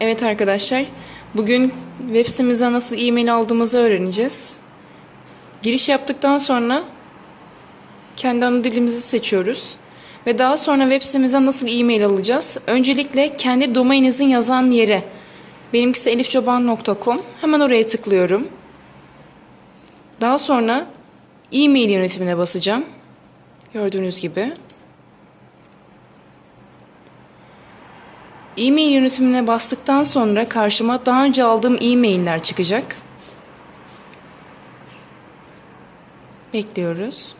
Evet arkadaşlar, bugün web sitemize nasıl e-mail aldığımızı öğreneceğiz. Giriş yaptıktan sonra kendi ana dilimizi seçiyoruz. Ve daha sonra web sitemize nasıl e-mail alacağız? Öncelikle kendi domaininizin yazan yere, benimkisi elifcoban.com, hemen oraya tıklıyorum. Daha sonra e-mail yönetimine basacağım. Gördüğünüz gibi. E-mail yönetimine bastıktan sonra karşıma daha önce aldığım e-mailler çıkacak. Bekliyoruz.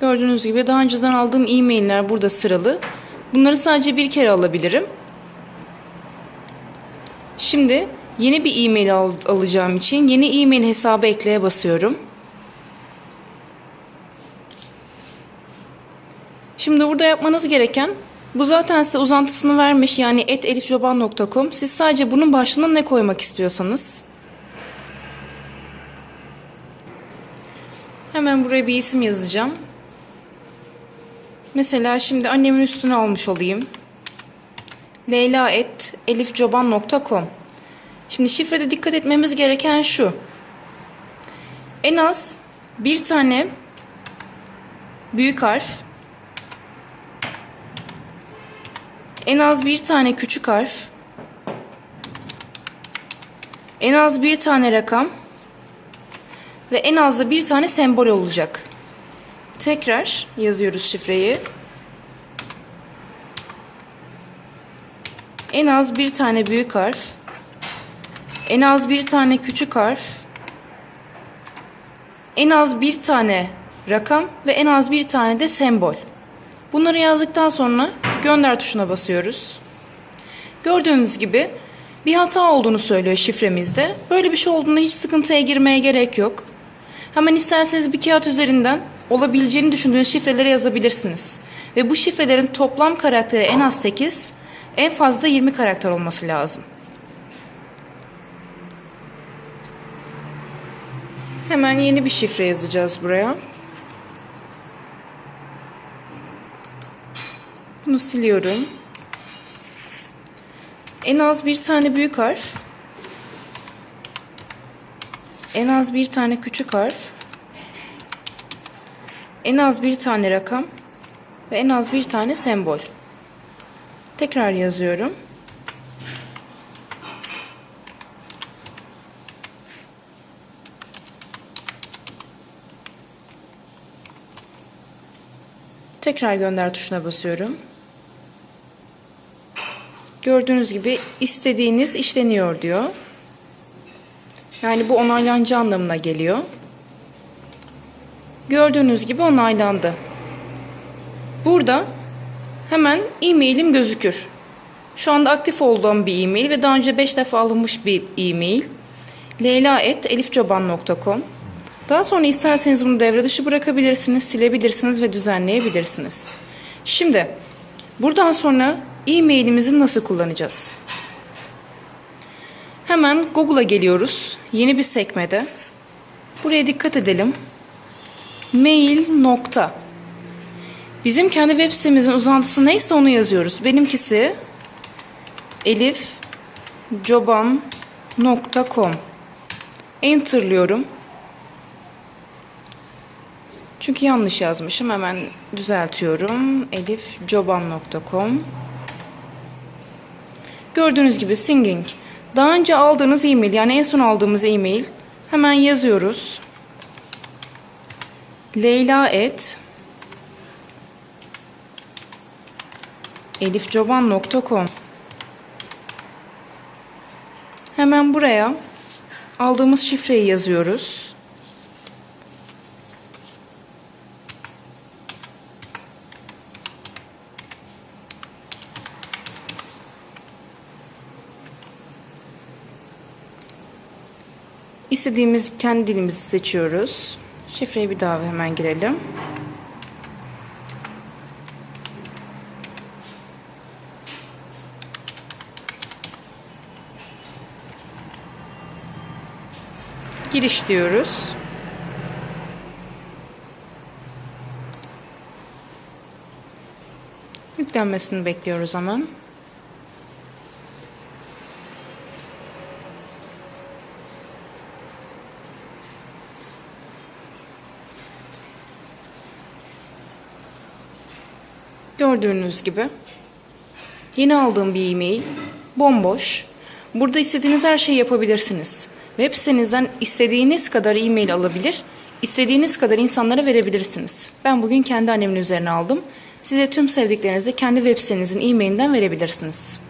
Gördüğünüz gibi daha önceden aldığım e-mailler burada sıralı. Bunları sadece bir kere alabilirim. Şimdi yeni bir e-mail al alacağım için yeni e-mail hesabı ekleye basıyorum. Şimdi burada yapmanız gereken bu zaten size uzantısını vermiş yani etelifcoban.com. Siz sadece bunun başlığına ne koymak istiyorsanız. Hemen buraya bir isim yazacağım. Mesela şimdi annemin üstüne almış olayım. Leyla et elifcoban.com Şimdi şifrede dikkat etmemiz gereken şu. En az bir tane büyük harf En az bir tane küçük harf. En az bir tane rakam. Ve en az da bir tane sembol olacak. Tekrar yazıyoruz şifreyi. En az bir tane büyük harf. En az bir tane küçük harf. En az bir tane rakam ve en az bir tane de sembol. Bunları yazdıktan sonra gönder tuşuna basıyoruz. Gördüğünüz gibi bir hata olduğunu söylüyor şifremizde. Böyle bir şey olduğunda hiç sıkıntıya girmeye gerek yok. Hemen isterseniz bir kağıt üzerinden olabileceğini düşündüğünüz şifreleri yazabilirsiniz. Ve bu şifrelerin toplam karakteri en az 8, en fazla 20 karakter olması lazım. Hemen yeni bir şifre yazacağız buraya. Bunu siliyorum. En az bir tane büyük harf. En az bir tane küçük harf. En az bir tane rakam. Ve en az bir tane sembol. Tekrar yazıyorum. Tekrar gönder tuşuna basıyorum. Gördüğünüz gibi istediğiniz işleniyor diyor. Yani bu onaylanacağı anlamına geliyor. Gördüğünüz gibi onaylandı. Burada hemen e-mailim gözükür. Şu anda aktif olduğum bir e-mail ve daha önce 5 defa alınmış bir e-mail. leyla.elifcoban.com Daha sonra isterseniz bunu devre dışı bırakabilirsiniz, silebilirsiniz ve düzenleyebilirsiniz. Şimdi buradan sonra e-mailimizi nasıl kullanacağız? Hemen Google'a geliyoruz. Yeni bir sekmede. Buraya dikkat edelim. Mail nokta. Bizim kendi web sitemizin uzantısı neyse onu yazıyoruz. Benimkisi elif coban.com Enter'lıyorum. Çünkü yanlış yazmışım. Hemen düzeltiyorum. elifcoban.com Gördüğünüz gibi singing. Daha önce aldığınız e-mail yani en son aldığımız e-mail hemen yazıyoruz. Leyla et elifcoban.com Hemen buraya aldığımız şifreyi yazıyoruz. İstediğimiz kendi dilimizi seçiyoruz. Şifreyi bir daha hemen girelim. Giriş diyoruz. Yüklenmesini bekliyoruz hemen. Gördüğünüz gibi yeni aldığım bir e-mail bomboş. Burada istediğiniz her şeyi yapabilirsiniz. Web sitenizden istediğiniz kadar e-mail alabilir, istediğiniz kadar insanlara verebilirsiniz. Ben bugün kendi annemin üzerine aldım. Size tüm sevdiklerinizi kendi web sitenizin e-mailinden verebilirsiniz.